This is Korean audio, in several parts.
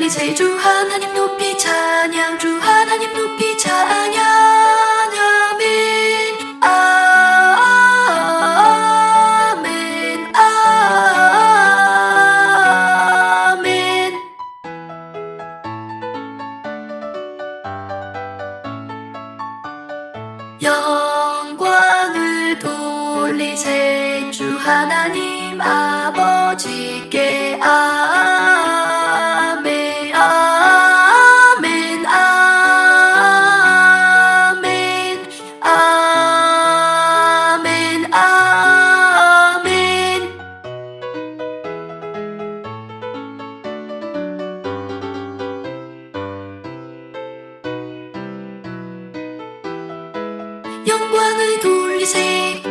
돌리세 주 하나님 높이 찬양 주 하나님 높이 찬양 아멘 아멘 아멘. 영광을 돌리세 주 하나님 아버지께 아멘 영광을 돌리세.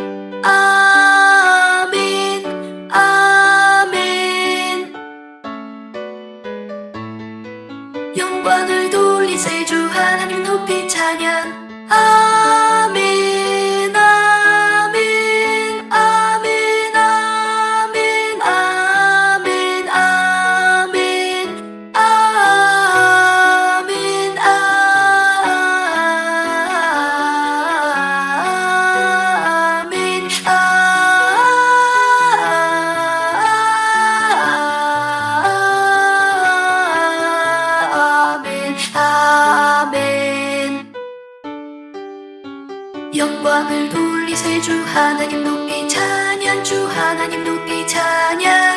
아멘. 아멘. 영광을 돌리세. 주 하나님 높이 찬양. 아멘 영광을 돌리 세 주 하나님 높이 찬양 주 하나님 높이 찬양